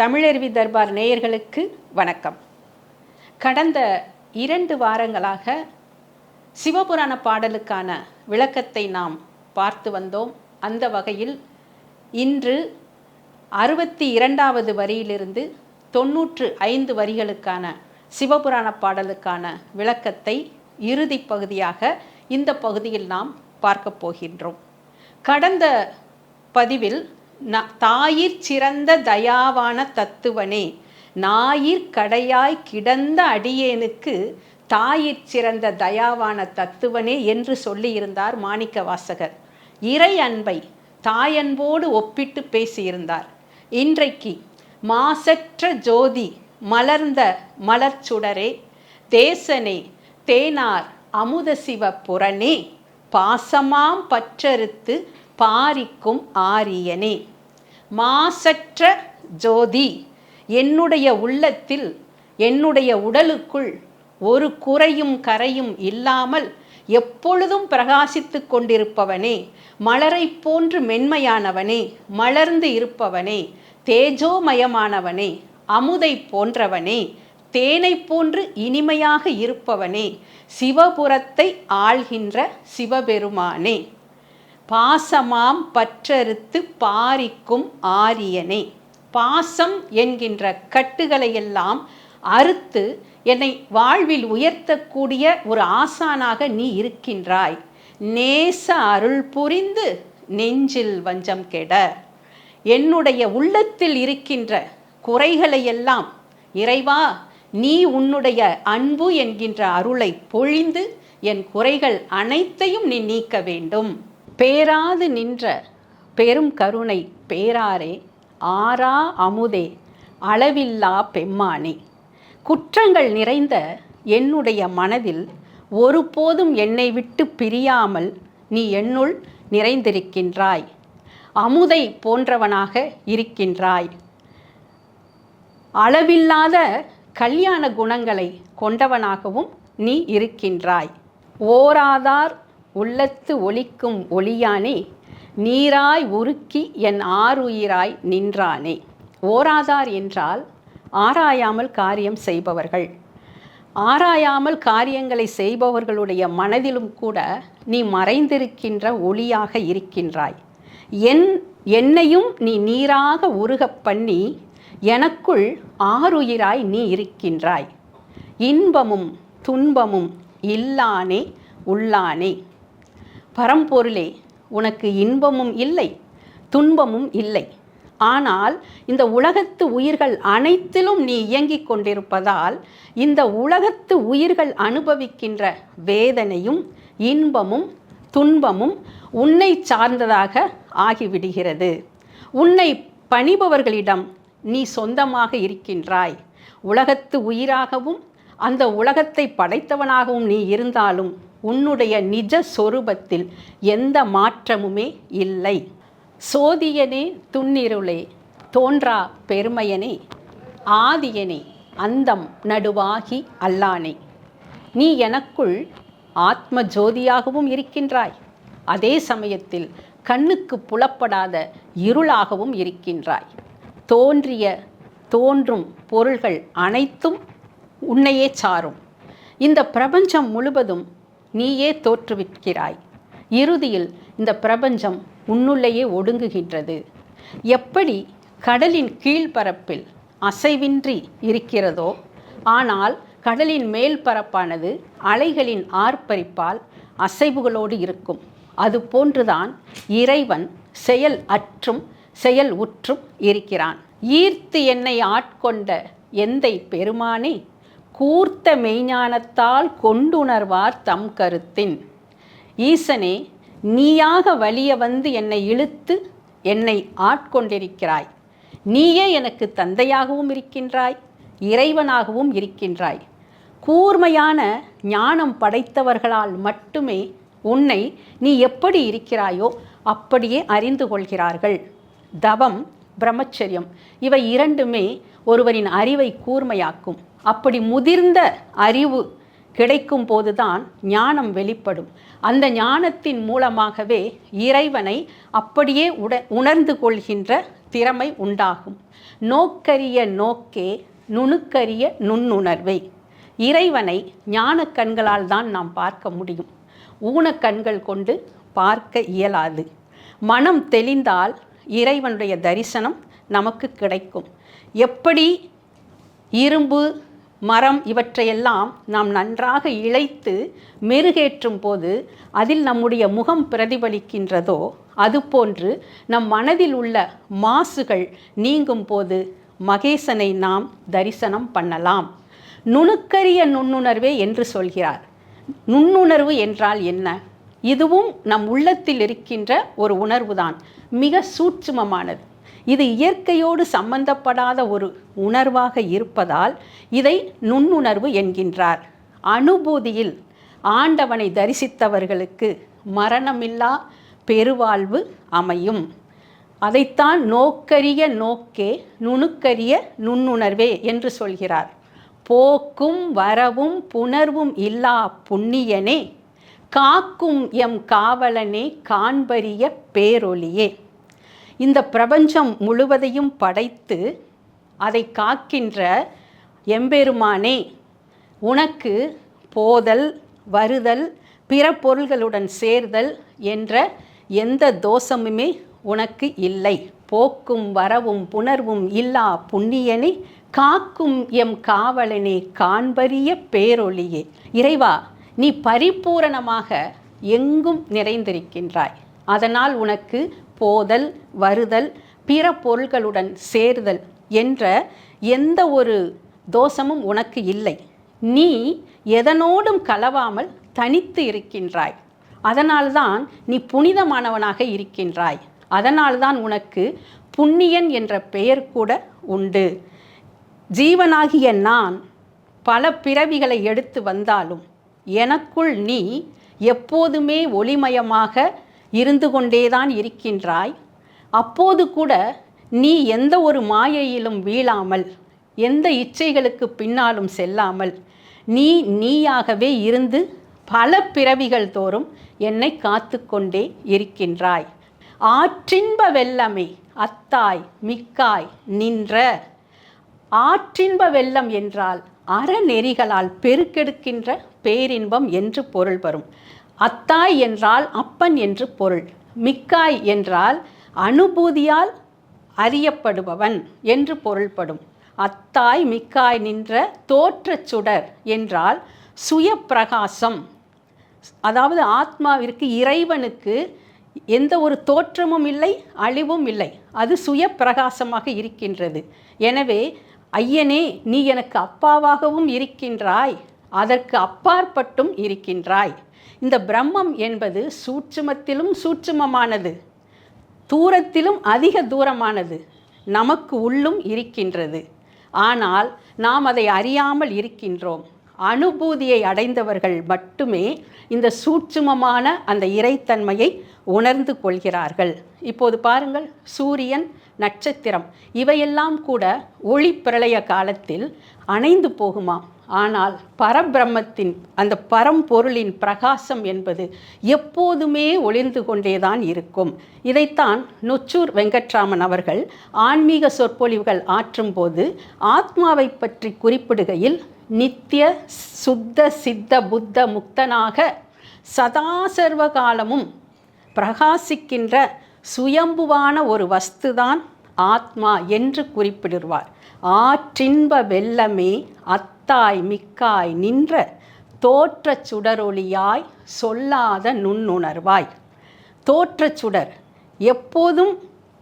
தமிழருவி தர்பார் நேயர்களுக்கு வணக்கம். கடந்த இரண்டு வாரங்களாக சிவபுராண பாடலுக்கான விளக்கத்தை நாம் பார்த்து வந்தோம். அந்த வகையில் இன்று அறுபத்தி இரண்டாவது வரியிலிருந்து தொன்னூற்று ஐந்து வரிகளுக்கான சிவபுராண பாடலுக்கான விளக்கத்தை இறுதி பகுதியாக இந்த பகுதியில் நாம் பார்க்க போகின்றோம். கடந்த பதிவில் தாயிற் சிறந்த தயாவான தத்துவனே நாயிற் கடையாய் கிடந்த அடியேனுக்கு தாயிற் சிறந்த தயாவான தத்துவனே என்று சொல்லியிருந்தார் மாணிக்க வாசகர் இறை அன்பை தாயன்போடு ஒப்பிட்டு பேசியிருந்தார். இன்றைக்கு மாசற்ற ஜோதி மலர்ந்த மலர்ச்சுடரே தேசனே தேனார் அமுத சிவ புறனே பாசமாம் பற்றறுத்து பாரிக்கும் ஆரியனே. மாசற்ற ஜோதி என்னுடைய உள்ளத்தில் என்னுடைய உடலுக்குள் ஒரு குறையும் கரையும் இல்லாமல் எப்பொழுதும் பிரகாசித்துக் கொண்டிருப்பவனே மலரைப் போன்று மென்மையானவனே மலர்ந்து இருப்பவனே தேஜோமயமானவனே அமுதை போன்றவனே தேனைப் போன்று இனிமையாக இருப்பவனே சிவபுரத்தை ஆள்கின்ற சிவபெருமானே. பாசமாம் பற்றறுத்து பாரிக்கும் ஆரியனே. பாசம் என்கின்ற கட்டுகளையெல்லாம் அறுத்து என்னை வாழ்வில் உயர்த்தக்கூடிய ஒரு ஆசானாக நீ இருக்கின்றாய். நேச அருள் புரிந்து நெஞ்சில் வஞ்சம் கெட. என்னுடைய உள்ளத்தில் இருக்கின்ற குறைகளையெல்லாம் இறைவா நீ உன்னுடைய அன்பு என்கின்ற அருளை பொழிந்து என் குறைகள் அனைத்தையும் நீ நீக்க வேண்டும். பேராது நின்ற பெரும் கருணை பேராரே ஆரா அமுதே அளவில்லா பெம்மானே. குற்றங்கள் நிறைந்த என்னுடைய மனதில் ஒருபோதும் என்னை விட்டு பிரியாமல் நீ என்னுள் நிறைந்திருக்கின்றாய். அமுதை போன்றவனாக இருக்கின்றாய். அளவில்லாத கல்யாண குணங்களை கொண்டவனாகவும் நீ இருக்கின்றாய். ஓராதார் உள்ளத்து ஒலிக்கும் ஒளியானே நீராய் உருக்கி என் ஆறுயிராய் நின்றானே. ஓராதார் என்றால் ஆராயாமல் காரியம் செய்பவர்கள். ஆராயாமல் காரியங்களை செய்பவர்களுடைய மனதிலும் கூட நீ மறைந்திருக்கின்ற ஒளியாக இருக்கின்றாய். என் என்னையும் நீ நீராக உருகப் பண்ணி எனக்குள் ஆறுயிராய் நீ இருக்கின்றாய். இன்பமும் துன்பமும் இல்லானே உள்ளானே. பரம்பொருளே உனக்கு இன்பமும் இல்லை துன்பமும் இல்லை. ஆனால் இந்த உலகத்து உயிர்கள் அனைத்திலும் நீ இயங்கிக் கொண்டிருப்பதால் இந்த உலகத்து உயிர்கள் அனுபவிக்கின்ற வேதனையும் இன்பமும் துன்பமும் உன்னை சார்ந்ததாக ஆகிவிடுகிறது. உன்னை பணிபவர்களிடம் நீ சொந்தமாக இருக்கின்றாய். உலகத்து உயிராகவும் அந்த உலகத்தை படைத்தவனாகவும் நீ இருந்தாலும் உன்னுடைய நிஜ சொரூபத்தில் எந்த மாற்றமுமே இல்லை. சோதியனே துன்னிருளே தோன்றா பெருமையனே ஆதியனே அந்தம் நடுவாகி அல்லானே. நீ எனக்குள் ஆத்ம ஜோதியாகவும் இருக்கின்றாய். அதே சமயத்தில் கண்ணுக்கு புலப்படாத இருளாகவும் இருக்கின்றாய். தோன்றிய தோன்றும் பொருள்கள் அனைத்தும் உன்னையே சாரும். இந்த பிரபஞ்சம் முழுவதும் நீயே தோற்றுவிக்கிறாய். இறுதியில் இந்த பிரபஞ்சம் உன்னுள்ளேயே ஒடுங்குகின்றது. எப்படி கடலின் கீழ்ப்பரப்பில் அசைவின்றி இருக்கிறதோ ஆனால் கடலின் மேல் பரப்பானது அலைகளின் ஆர்ப்பரிப்பால் அசைவுகளோடு இருக்கும். அதுபோன்றுதான் இறைவன் செயல் அற்றும் செயல் உற்றும் இருக்கிறான். ஈர்த்து என்னை ஆட்கொண்ட எந்தை பெருமானே? கூர்த்த மெய்ஞானத்தால் கொண்டுணர்வார் தம் கருத்தின். ஈசனே நீயாக வலிய வந்து என்னை இழுத்து என்னை ஆட்கொண்டிருக்கிறாய். நீயே எனக்கு தந்தையாகவும் இருக்கின்றாய் இறைவனாகவும் இருக்கின்றாய். கூர்மையான ஞானம் படைத்தவர்களால் மட்டுமே உன்னை நீ எப்படி இருக்கிறாயோ அப்படியே அறிந்து கொள்கிறார்கள். தவம் பிரம்மச்சரியம் இவை இரண்டுமே ஒருவரின் அறிவை கூர்மையாக்கும். அப்படி முதிர்ந்த அறிவு கிடைக்கும் போதுதான் ஞானம் வெளிப்படும். அந்த ஞானத்தின் மூலமாகவே இறைவனை அப்படியே உட உணர்ந்து கொள்கின்ற திறமை உண்டாகும். நோக்கரிய நோக்கே நுணுக்கரிய நுண்ணுணர்வை. இறைவனை ஞான கண்களால் தான் நாம் பார்க்க முடியும். ஊனக்கண்கள் கொண்டு பார்க்க இயலாது. மனம் தெளிந்தால் இறைவனுடைய தரிசனம் நமக்கு கிடைக்கும். எப்படி இரும்பு மரம் இவற்றையெல்லாம் நாம் நன்றாக இழைத்து மெருகேற்றும் போது அதில் நம்முடைய முகம் பிரதிபலிக்கின்றதோ அதுபோன்று நம் மனதில் உள்ள மாசுகள் நீங்கும் போது மகேசனை நாம் தரிசனம் பண்ணலாம். நுணுக்கரிய நுண்ணுணர்வே என்று சொல்கிறார். நுண்ணுணர்வு என்றால் என்ன? இதுவும் நம் உள்ளத்தில் இருக்கின்ற ஒரு உணர்வுதான். மிக சூட்சுமமானது. இது இயற்கையோடு சம்பந்தப்படாத ஒரு உணர்வாக இருப்பதால் இதை நுண்ணுணர்வு என்கின்றார். அனுபூதியில் ஆண்டவனை தரிசித்தவர்களுக்கு மரணமில்லா பெருவாழ்வு அமையும். அதைத்தான் நோக்கரிய நோக்கே நுணுக்கரிய நுண்ணுணர்வே என்று சொல்கிறார். போக்கும் வரவும் புணர்வும் இல்லா புண்ணியனே காக்கும் எம் காவலனே காண்பரிய பேரொலியே இந்த பிரபஞ்சம் முழுவதையும் படைத்து அதை காக்கின்ற எம்பெருமானே உனக்கு போதல் வருதல் பிற பொருள்களுடன் சேர்தல் என்ற எந்த தோஷமுமே உனக்கு இல்லை. போக்கும் வரவும் புணர்வும் இல்லா புண்ணியனே காக்கும் எம் காவலனே காண்பரிய பேரொளியே. இறைவா நீ பரிபூரணமாக எங்கும் நிறைந்திருக்கின்றாய். அதனால் உனக்கு போதல் வருதல் பிற பொருள்களுடன் சேர்தல் என்ற எந்த ஒரு தோஷமும் உனக்கு இல்லை. நீ எதனோடும் கலவாமல் தனித்து இருக்கின்றாய். அதனால்தான் நீ புனிதமானவனாக இருக்கின்றாய். அதனால்தான் உனக்கு புண்ணியன் என்ற பெயர் கூட உண்டு. ஜீவனாகிய நான் பல பிறவிகளை எடுத்து வந்தாலும் எனக்குள் நீ எப்போதுமே ஒளிமயமாக இருந்து கொண்டேதான் இருக்கின்றாய். அப்போது கூட நீ எந்த ஒரு மாயையிலும் வீழாமல் எந்த இச்சைகளுக்கு பின்னாலும் செல்லாமல் நீ நீயாகவே இருந்து பல பிறவிகள் தோறும் என்னை காத்து கொண்டே இருக்கின்றாய். ஆற்றின்ப வெள்ளமே அத்தாய் மிக்காய் நின்ற. ஆற்றின்ப வெள்ளம் என்றால் அறநெறிகளால் பெருக்கெடுக்கின்ற பேரின்பம் என்று பொருள் வரும் அத்தாய் என்றால் அப்பன் என்று பொருள். மிக்காய் என்றால் அனுபூதியால் அறியப்படுபவன் என்று பொருள்படும். அத்தாய் மிக்காய் நின்ற தோற்றச் சுடர் என்றால் சுய பிரகாசம் அதாவது ஆத்மாவிற்கு இறைவனுக்கு எந்த ஒரு தோற்றமும் இல்லை அழிவும் இல்லை. அது சுய பிரகாசமாக இருக்கின்றது. எனவே ஐயனே நீ எனக்கு அப்பாவாகவும் இருக்கின்றாய். அதற்கு அப்பாற்பட்டும் இருக்கின்றாய். இந்த பிரம்மம் என்பது சூட்சுமத்திலும் சூட்சுமமானது. தூரத்திலும் அதிக தூரமானது. நமக்கு உள்ளும் இருக்கின்றது. ஆனால் நாம் அதை அறியாமல் இருக்கின்றோம். அனுபூதியை அடைந்தவர்கள் மட்டுமே இந்த சூட்சுமமான அந்த இறைத்தன்மையை உணர்ந்து கொள்கிறார்கள். இப்போது பாருங்கள் சூரியன் நட்சத்திரம் இவையெல்லாம் கூட ஒளி பிரளய காலத்தில் அணைந்து போகுமாம். ஆனால் பரபிரம்மத்தின் அந்த பரம்பொருளின் பிரகாசம் என்பது எப்போதுமே ஒளிர்ந்து கொண்டேதான் இருக்கும். இதைத்தான் நொச்சூர் வெங்கட்ராமன் அவர்கள் ஆன்மீக சொற்பொழிவுகள் ஆற்றும்போது ஆத்மாவை பற்றி குறிப்பிடுகையில் நித்திய சுத்த சித்த புத்த முக்தனாக சதா சர்வ காலமும் பிரகாசிக்கின்ற சுயம்புவான ஒரு வஸ்துதான் ஆத்மா என்று குறிப்பிடுவார். ஆற்றின்ப வெள்ளமே அத்தாய் மிக்காய் நின்ற தோற்றச் சுடரொளியாய் சொல்லாத நுண்ணுணர்வாய். தோற்றச் சுடர் எப்போதும்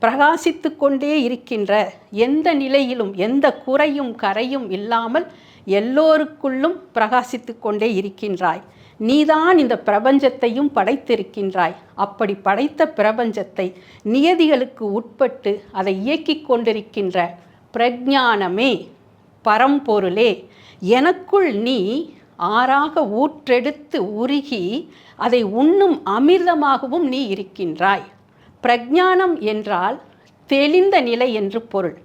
பிரகாசித்து கொண்டே இருக்கின்ற எந்த நிலையிலும் எந்த குறையும் கரையும் இல்லாமல் எல்லோருக்குள்ளும் பிரகாசித்து கொண்டே இருக்கின்றாய். நீதான் இந்த பிரபஞ்சத்தையும் படைத்திருக்கின்றாய். அப்படி படைத்த பிரபஞ்சத்தை நியதிகளுக்கு உட்பட்டு அதை இயக்கிக் கொண்டிருக்கின்ற பிரஜானமே பரம்பொருளே எனக்குள் நீ ஆறாக ஊற்றெடுத்து உருகி அதை உண்ணும் அமிர்தமாகவும் நீ இருக்கின்றாய். பிரஜானம் என்றால் தெளிந்த நிலை என்று பொருள்.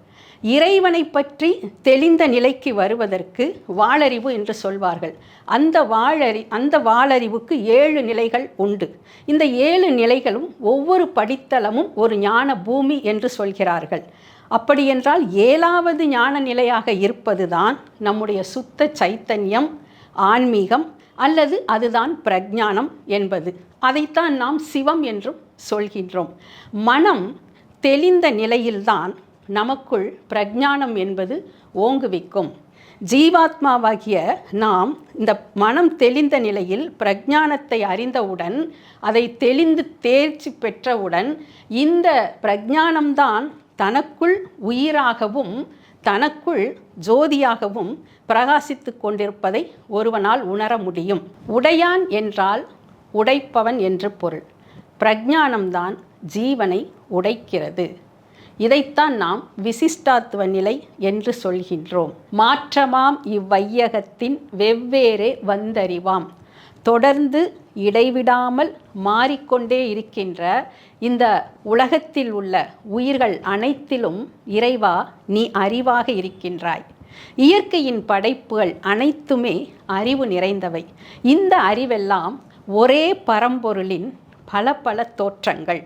இறைவனை பற்றி தெளிந்த நிலைக்கு வருவதற்கு வாழறிவு என்று சொல்வார்கள். அந்த வாழறி அந்த வாழறிவுக்கு ஏழு நிலைகள் உண்டு. இந்த ஏழு நிலைகளும் ஒவ்வொரு படித்தளமும் ஒரு ஞான பூமி என்று சொல்கிறார்கள். அப்படியென்றால் ஏழாவது ஞான நிலையாக இருப்பதுதான் நம்முடைய சுத்த சைத்தன்யம் ஆன்மீகம் அல்லது அதுதான் பிரஜானம் என்பது. அதைத்தான் நாம் சிவம் என்றும் சொல்கின்றோம். மனம் தெளிந்த நிலையில்தான் நமக்குள் பிரஜானம் என்பது ஓங்குவிக்கும். ஜீவாத்மாவாகிய நாம் இந்த மனம் தெளிந்த நிலையில் பிரஜானத்தை அறிந்தவுடன் அதை தெளிந்து தேர்ச்சி பெற்றவுடன் இந்த பிரஜானம்தான் தனக்குள் உயிராகவும் தனக்குள் ஜோதியாகவும் பிரகாசித்து கொண்டிருப்பதை ஒருவனால் உணர முடியும். உடையான் என்றால் உடைப்பவன் என்று பொருள். பிரஜானம்தான் ஜீவனை உடைக்கிறது. இதைத்தான் நாம் விசிஷ்டாத்துவ நிலை என்று சொல்கின்றோம். மாற்றமாம் இவ்வையகத்தின் வெவ்வேறே வந்தறிவாம். தொடர்ந்து இடைவிடாமல் மாறிக்கொண்டே இருக்கின்ற இந்த உலகத்தில் உள்ள உயிர்கள் அனைத்திலும் இறைவா நீ அறிவாக இருக்கின்றாய். இயற்கையின் படைப்புகள் அனைத்துமே அறிவு நிறைந்தவை. இந்த அறிவெல்லாம் ஒரே பரம்பொருளின் பல பல தோற்றங்கள்.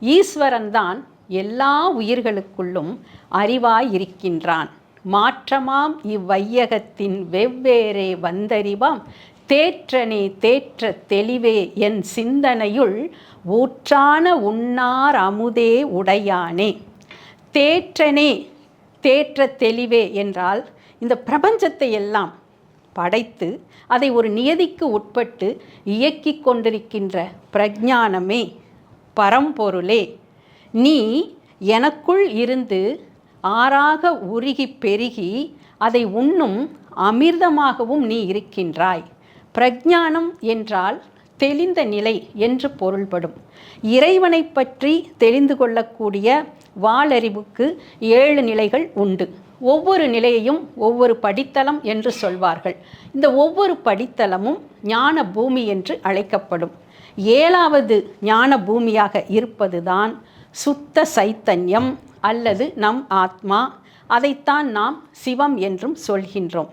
ஈஸ்வரன்தான் எல்லா உயிர்களுக்குள்ளும் அறிவாயிருக்கின்றான் மாற்றமாம் இவ்வையகத்தின் வெவ்வேறே வந்தறிவாம். தேற்றனே தேற்ற தெளிவே என் சிந்தனையுள் ஊற்றான உண்ணார் அமுதே உடையானே. தேற்றனே தேற்ற தெளிவே என்றால் இந்த பிரபஞ்சத்தை எல்லாம் படைத்து அதை ஒரு நியதிக்கு உட்பட்டு இயக்கிக் கொண்டிருக்கின்ற பிரஜானமே பரம்பொருளே. நீ எனக்குள் இருந்து ஆறாக உருகி பெருகி அதை உண்ணும் அமிர்தமாகவும் நீ இருக்கின்றாய். பிரஜானம் என்றால் தெளிந்த நிலை என்று பொருள்படும். இறைவனை பற்றி தெரிந்து கொள்ளக்கூடிய வாளறிவுக்கு ஏழு நிலைகள் உண்டு. ஒவ்வொரு நிலையையும் ஒவ்வொரு படித்தளம் என்று சொல்வார்கள். இந்த ஒவ்வொரு படித்தளமும் ஞான பூமி என்று அழைக்கப்படும். ஏழாவது ஞான பூமியாக இருப்பதுதான் சுத்த சைத்தன்யம் அல்லது நம் ஆத்மா. அதைத்தான் நாம் சிவம் என்றும் சொல்கின்றோம்.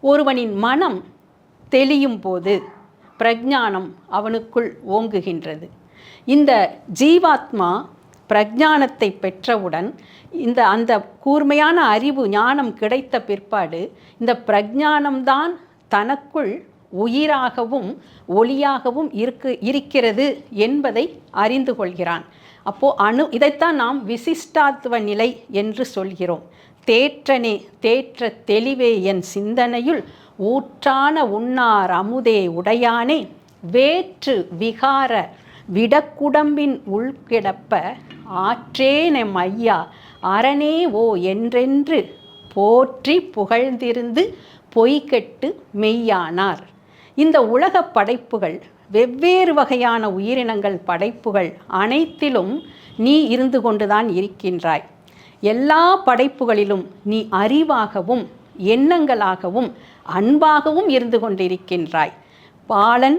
ஒருவனின் மனம் தெளியும் போது பிரஜானம் அவனுக்குள் ஓங்குகின்றது. இந்த ஜீவாத்மா பிரஜானத்தை பெற்றவுடன் இந்த அந்த கூர்மையான அறிவு ஞானம் கிடைத்த பிற்பாடு இந்த பிரஜானம்தான் தனக்குள் உயிராகவும் ஒளியாகவும் இருக்கு இருக்கிறது என்பதை அறிந்து கொள்கிறான். அப்போது அணு இதைத்தான் நாம் விசிஷ்டாத்துவ நிலை என்று சொல்கிறோம். தேற்றனே தேற்ற தெளிவே என் சிந்தனையுள் ஊற்றான உண்ணார் அமுதே உடையானே வேற்று விகார விடக்குடம்பின் உள்கிடப்ப ஆற்றேனெம் ஐயா அரணே ஓ என்றென்று போற்றி புகழ்ந்திருந்து பொய்கெட்டு மெய்யானார். இந்த உலகப் படைப்புகள் வெவ்வேறு வகையான உயிரினங்கள் படைப்புகள் அனைத்திலும் நீ இருந்து கொண்டுதான் இருக்கின்றாய். எல்லா படைப்புகளிலும் நீ அறிவாகவும் எண்ணங்களாகவும் அன்பாகவும் இருந்து கொண்டிருக்கின்றாய். பாலன்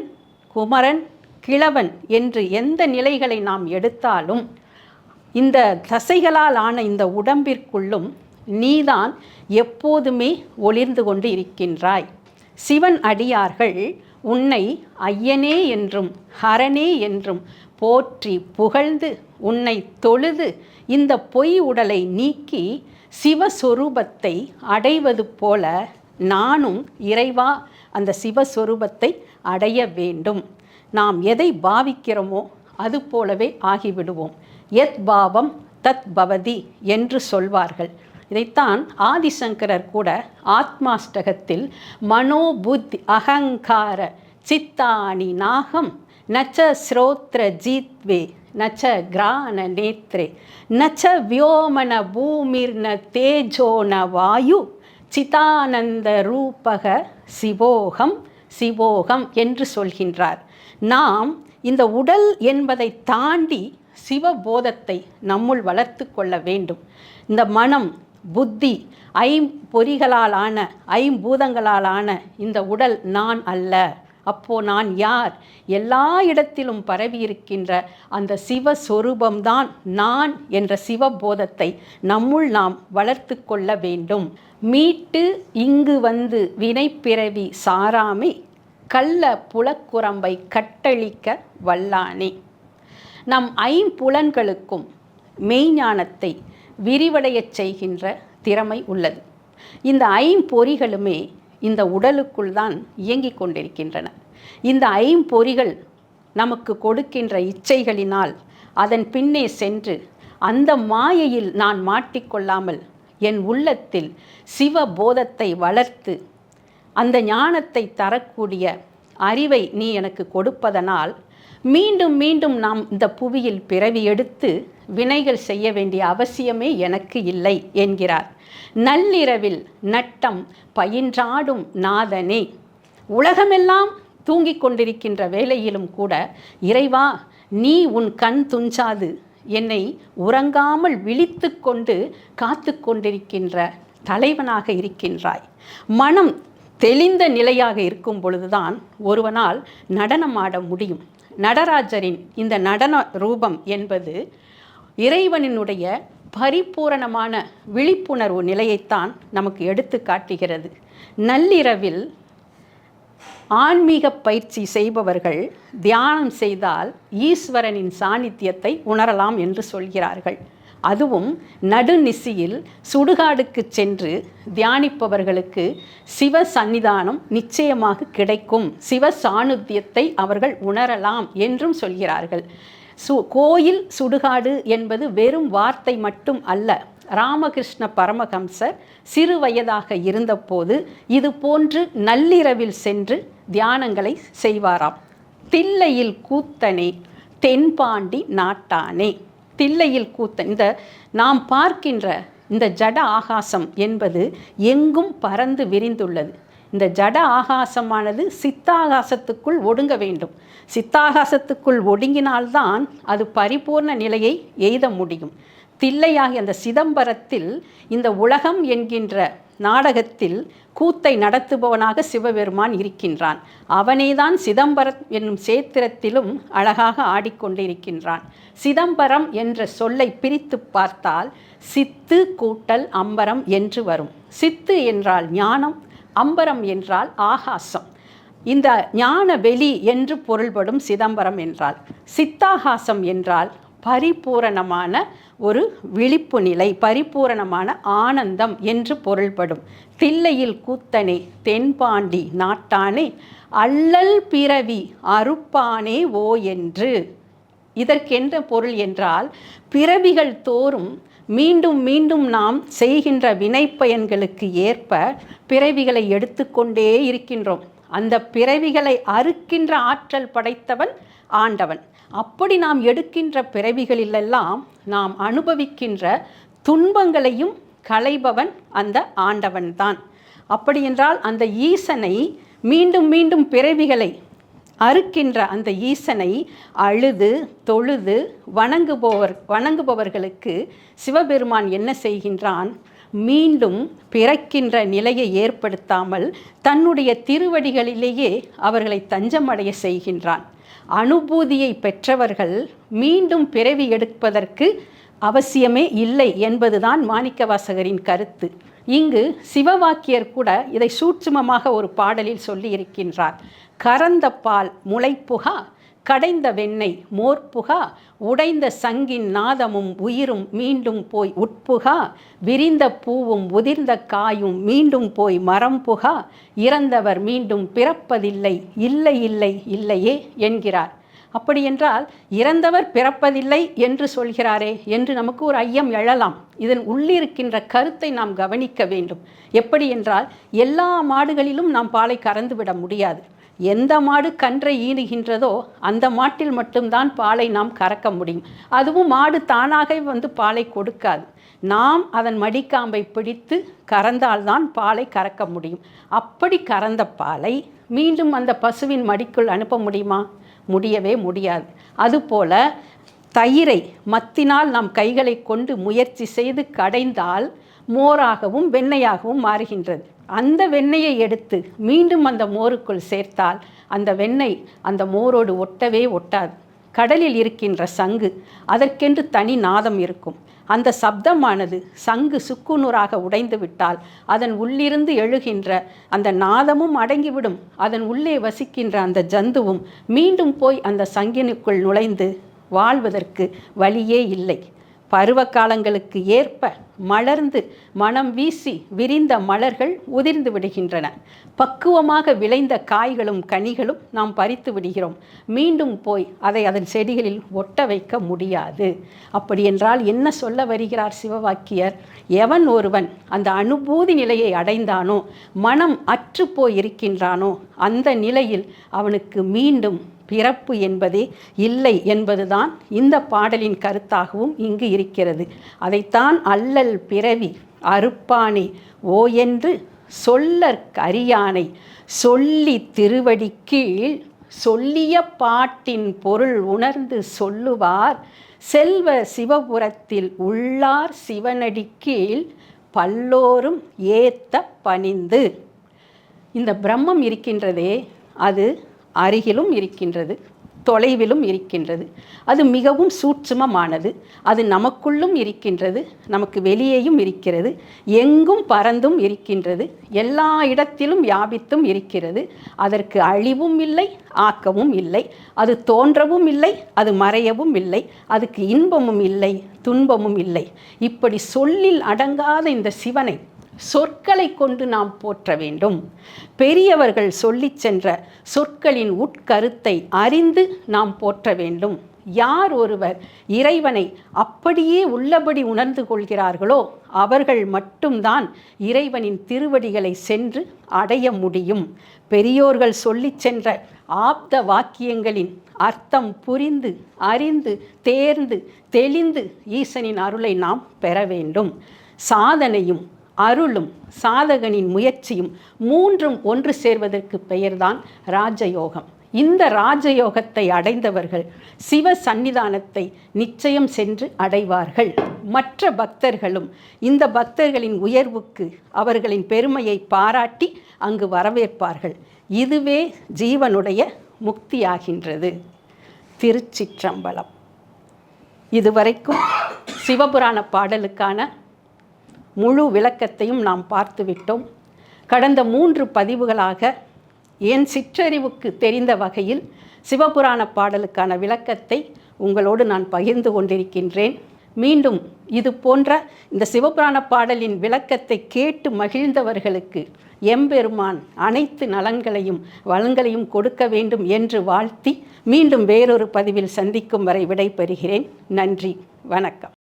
குமரன் கிழவன் என்று எந்த நிலைகளை நாம் எடுத்தாலும் இந்த தசைகளால் ஆன இந்த உடம்பிற்குள்ளும் நீதான் எப்போதுமே ஒளிர்ந்து கொண்டு இருக்கின்றாய். சிவன் அடியார்கள் உன்னை ஐயனே என்றும் ஹரனே என்றும் போற்றி புகழ்ந்து உன்னை தொழுது இந்த பொய் உடலை நீக்கி சிவஸ்வரூபத்தை அடைவது போல நானும் இறைவா அந்த சிவஸ்வரூபத்தை அடைய வேண்டும். நாம் எதை பாவிக்கிறோமோ அது போலவே ஆகிவிடுவோம். எத் பாவம் தத் பவதி என்று சொல்வார்கள். இதைத்தான் ஆதிசங்கரர் கூட ஆத்மாஷ்டகத்தில் மனோபுத்தி அகங்கார சித்தானி நாகம் நச்ச ஸ்ரோத்ர ஜீத்வே நச்ச கிரான நேத்ரே நச்ச வியோமன பூமிர்ன தேஜோன வாயு சிதானந்த ரூபக சிவோகம் சிவோகம் என்று சொல்கின்றார். நாம் இந்த உடல் என்பதை தாண்டி சிவபோதத்தை நம்முள் வளர்த்து கொள்ள வேண்டும். இந்த மனம் புத்தி ஐம்பொறிகளாலான ஐம்பூதங்களாலான இந்த உடல் நான் அல்ல. அப்போ நான் யார்? எல்லா இடத்திலும் பரவியிருக்கின்ற அந்த சிவஸ்வரூபம்தான் நான் என்ற சிவபோதத்தை நம்முள் நாம் வளர்த்து கொள்ள வேண்டும். மீட்டு இங்கு வந்து வினைப்பிறவி சாராமை கள்ள புலக்குரம்பை கட்டளிக்க வல்லானே. நம் ஐம்புலன்களுக்கும் மெய்ஞானத்தை விரிவடையச் செய்கின்ற திறமை உள்ளது. இந்த ஐம்பொறிகளுமே இந்த உடலுக்குள் தான் இயங்கிக் கொண்டிருக்கின்றன. இந்த ஐம்பொறிகள் நமக்கு கொடுக்கின்ற இச்சைகளினால் அதன் பின்னே சென்று அந்த மாயையில் நான் மாட்டிக்கொள்ளாமல் என் உள்ளத்தில் சிவ போதத்தை வளர்த்து அந்த ஞானத்தை தரக்கூடிய அறிவை நீ எனக்கு கொடுப்பதனால் மீண்டும் மீண்டும் நாம் இந்த புவியில் பிறவி எடுத்து வினைகள் செய்ய வேண்டிய அவசியமே எனக்கு இல்லை என்கிறார். நள்ளிரவில் நட்டம் பயின்றாடும் நாதனே. உலகமெல்லாம் தூங்கிக் கொண்டிருக்கின்ற வேளையிலும் கூட இறைவா நீ உன் கண் துஞ்சாது. என்னை உறங்காமல் விழித்து கொண்டு காத்து கொண்டிருக்கின்ற தலைவனாக இருக்கின்றாய். மனம் தெளிந்த நிலையாக இருக்கும் பொழுதுதான் ஒருவனால் நடனமாட முடியும். நடராஜரின் இந்த நடன ரூபம் என்பது இறைவனினுடைய பரிபூரணமான விழிப்புணர்வு நிலையைத்தான் நமக்கு எடுத்து காட்டுகிறது. நள்ளிரவில் ஆன்மீக பயிற்சி செய்பவர்கள் தியானம் செய்தால் ஈஸ்வரனின் சாநித்தியத்தை உணரலாம் என்று சொல்கிறார்கள். அதுவும் நடுநிசியில் சுடுகாடுக்கு சென்று தியானிப்பவர்களுக்கு சிவ சந்நிதானம் நிச்சயமாக கிடைக்கும். சிவ சாணுத்தியத்தை அவர்கள் உணரலாம் என்றும் சொல்கிறார்கள். சு கோயில் சுடுகாடு என்பது வெறும் வார்த்தை மட்டும் அல்ல. ராமகிருஷ்ண பரமஹம்சர் சிறு வயதாக இருந்தபோது இது போன்று நள்ளிரவில் சென்று தியானங்களை செய்வாராம். தில்லையில் கூத்தனே தென்பாண்டி நாட்டானே. தில்லையில் கூத்தன் இந்த நாம் பார்க்கின்ற இந்த ஜட ஆகாசம் என்பது எங்கும் பறந்து விரிந்துள்ளது. இந்த ஜட ஆகாசமானது சித்தாகாசத்துக்குள் ஒடுங்க வேண்டும். சித்தாகாசத்துக்குள் ஒடுங்கினால்தான் அது பரிபூர்ண நிலையை எய்த முடியும். தில்லையாகிய அந்த சிதம்பரத்தில் இந்த உலகம் என்கின்ற நாடகத்தில் கூத்தை நடத்துபவனாக சிவபெருமான் இருக்கின்றான். அவனேதான் சிதம்பரம் என்னும் சேத்திரத்திலும் அழகாக ஆடிக்கொண்டிருக்கின்றான். சிதம்பரம் என்ற சொல்லை பிரித்து பார்த்தால் சித்து கூட்டல் அம்பரம் என்று வரும். சித்து என்றால் ஞானம் அம்பரம் என்றால் ஆகாசம். இந்த ஞான வெளி என்று பொருள்படும் சிதம்பரம் என்றால் சித்தாகாசம் என்றால் பரிபூரணமான ஒரு விழிப்பு நிலை பரிபூரணமான ஆனந்தம் என்று பொருள்படும். தில்லையில் கூத்தனே தென்பாண்டி நாட்டானே அல்லல் பிறவி அறுப்பானே ஓ என்று. இதற்கென்ற பொருள் என்றால் பிறவிகள் தோறும் மீண்டும் மீண்டும் நாம் செய்கின்ற வினைப்பயன்களுக்கு ஏற்ப பிறவிகளை எடுத்துக்கொண்டே இருக்கின்றோம். அந்த பிறவிகளை அறுக்கின்ற ஆற்றல் படைத்தவன் ஆண்டவன். அப்படி நாம் எடுக்கின்ற பிறவிகளிலெல்லாம் நாம் அனுபவிக்கின்ற துன்பங்களையும் களைபவன் அந்த ஆண்டவன்தான் அப்படி என்றால் அந்த ஈசனை மீண்டும் மீண்டும் பிறவிகளை அறுக்கின்ற அந்த ஈசனை அழுது தொழுது வணங்குபவர் வணங்குபவர்களுக்கு சிவபெருமான் என்ன செய்கின்றான்? மீண்டும் பிறக்கின்ற நிலையை ஏற்படுத்தாமல் தன்னுடைய திருவடிகளிலேயே அவர்களை தஞ்சமடைய செய்கின்றான். அனுபூதியை பெற்றவர்கள் மீண்டும் பிறவி எடுப்பதற்கு அவசியமே இல்லை என்பதுதான் மாணிக்கவாசகரின் கருத்து. இங்கு சிவவாக்கியர் கூட இதை சூட்சுமமாக ஒரு பாடலில் சொல்லி இருக்கின்றார் கறந்த பால் முளைப்புகா கடைந்த வெண்ணெய் மோர்புகா உடைந்த சங்கின் நாதமும் உயிரும் மீண்டும் போய் உட்புகா விரிந்த பூவும் உதிர்ந்த காயும் மீண்டும் போய் மரம் புகா இறந்தவர் மீண்டும் பிறப்பதில்லை இல்லை இல்லை இல்லையே என்கிறார். அப்படியென்றால் இறந்தவர் பிறப்பதில்லை என்று சொல்கிறாரே என்று நமக்கு ஒரு ஐயம் எழலாம். இதன் உள்ளிருக்கின்ற கருத்தை நாம் கவனிக்க வேண்டும். எப்படி என்றால் எல்லா மாடுகளிலும் நாம் பாலை கறந்துவிட முடியாது. எந்த மாடு கன்றை ஈனுகின்றதோ அந்த மாட்டில் மட்டும்தான் பாலை நாம் கறக்க முடியும். அதுவும் மாடு தானாக வந்து பாலை கொடுக்காது. நாம் அதன் மடிக்காம்பை பிடித்து கறந்தால்தான் பாலை கறக்க முடியும். அப்படி கறந்த பாலை மீண்டும் அந்த பசுவின் மடிக்குள் அனுப்ப முடியுமா? முடியவே முடியாது. அதுபோல தயிரை மத்தினால் நாம் கைகளை கொண்டு முயற்சி செய்து கடைந்தால் மோராகவும் வெண்ணையாகவும் மாறுகின்றது. அந்த வெண்ணெயை எடுத்து மீண்டும் அந்த மோருக்குள் சேர்த்தால் அந்த வெண்ணெய் அந்த மோரோடு ஒட்டவே ஒட்டாது. கடலில் இருக்கின்ற சங்கு அதற்கென்று தனி நாதம் இருக்கும். அந்த சப்தமானது சங்கு சுக்குநூறாக உடைந்து விட்டால் அதன் உள்ளிருந்து எழுகின்ற அந்த நாதமும் அடங்கிவிடும். அதன் உள்ளே வசிக்கின்ற அந்த ஜந்துவும் மீண்டும் போய் அந்த சங்கினுக்குள் நுழைந்து வாழ்வதற்கு வழியே இல்லை. பருவ காலங்களுக்கு ஏற்ப மலர்ந்து மனம் வீசி விரிந்த மலர்கள் உதிர்ந்து விடுகின்றன. பக்குவமாக விளைந்த காய்களும் கனிகளும் நாம் பறித்து விடுகிறோம். மீண்டும் போய் அதை அதன் செடிகளில் ஒட்ட வைக்க முடியாது. அப்படி என்றால் என்ன சொல்ல வருகிறார் சிவவாக்கியர்? எவன் ஒருவன் அந்த அனுபூதி நிலையை அடைந்தானோ மனம் அற்று போய் இருக்கின்றானோ அந்த நிலையில் அவனுக்கு மீண்டும் பிறப்பு என்பதே இல்லை என்பதுதான் இந்த பாடலின் கருத்தாகவும் இங்கு இருக்கிறது. அதைத்தான் அல்லல் பிறவி அறுப்பானே. ஓ என்று சொல்லற்கரியானை சொல்லி திருவடி கீழ் சொல்லிய பாட்டின் பொருள் உணர்ந்து சொல்லுவார். செல்வ சிவபுரத்தில் உள்ளார் சிவனடி கீழ் பல்லோரும் ஏத்த பணிந்து. இந்த பிரம்மம் இருக்கின்றதே அது அருகிலும் இருக்கின்றது தொலைவிலும் இருக்கின்றது. அது மிகவும் சூட்சுமமானது. அது நமக்குள்ளும் இருக்கின்றது நமக்கு வெளியேயும் இருக்கிறது எங்கும் பறந்தும் இருக்கின்றது எல்லா இடத்திலும் வியாபித்தும் இருக்கிறது. அதற்கு அழிவும் இல்லை ஆக்கமும் இல்லை. அது தோன்றவும் இல்லை அது மறையவும் இல்லை. அதுக்கு இன்பமும் இல்லை துன்பமும் இல்லை. இப்படி சொல்லில் அடங்காத இந்த சிவனை சொற்களை கொண்டு நாம் போற்ற வேண்டும். பெரியவர்கள் சொல்லிச் சென்ற சொற்களின் உட்கருத்தை அறிந்து நாம் போற்ற வேண்டும். யார் ஒருவர் இறைவனை அப்படியே உள்ளபடி உணர்ந்து கொள்கிறார்களோ அவர்கள் மட்டும்தான் இறைவனின் திருவடிகளை சென்று அடைய முடியும். பெரியோர்கள் சொல்லிச் சென்ற ஆப்த வாக்கியங்களின் அர்த்தம் புரிந்து அறிந்து தேர்ந்து தெளிந்து ஈசனின் அருளை நாம் பெற வேண்டும். சாதனையும் அருளும் சாதகனின் முயற்சியும் மூன்றும் ஒன்று சேர்வதற்கு பெயர்தான் ராஜயோகம். இந்த ராஜயோகத்தை அடைந்தவர்கள் சிவ சந்நிதானத்தை நிச்சயம் சென்று அடைவார்கள். மற்ற பக்தர்களும் இந்த பக்தர்களின் உயர்வுக்கு அவர்களின் பெருமையை பாராட்டி அங்கு வரவேற்பார்கள். இதுவே ஜீவனுடைய முக்தியாகின்றது. திருச்சிற்றம்பலம். இதுவரைக்கும் சிவபுராண பாடலுக்கான முழு விளக்கத்தையும் நாம் பார்த்துவிட்டோம். கடந்த மூன்று பதிவுகளாக என் சிற்றறிவுக்கு தெரிந்த வகையில் சிவபுராண பாடலுக்கான விளக்கத்தை உங்களோடு நான் பகிர்ந்து கொண்டிருக்கின்றேன். மீண்டும் இது போன்ற இந்த சிவபுராண பாடலின் விளக்கத்தை கேட்டு மகிழ்ந்தவர்களுக்கு எம்பெருமான் அனைத்து நலன்களையும் வளங்களையும் கொடுக்க வேண்டும் என்று வாழ்த்தி மீண்டும் வேறொரு பதிவில் சந்திக்கும் வரை விடைபெறுகிறேன். நன்றி. வணக்கம்.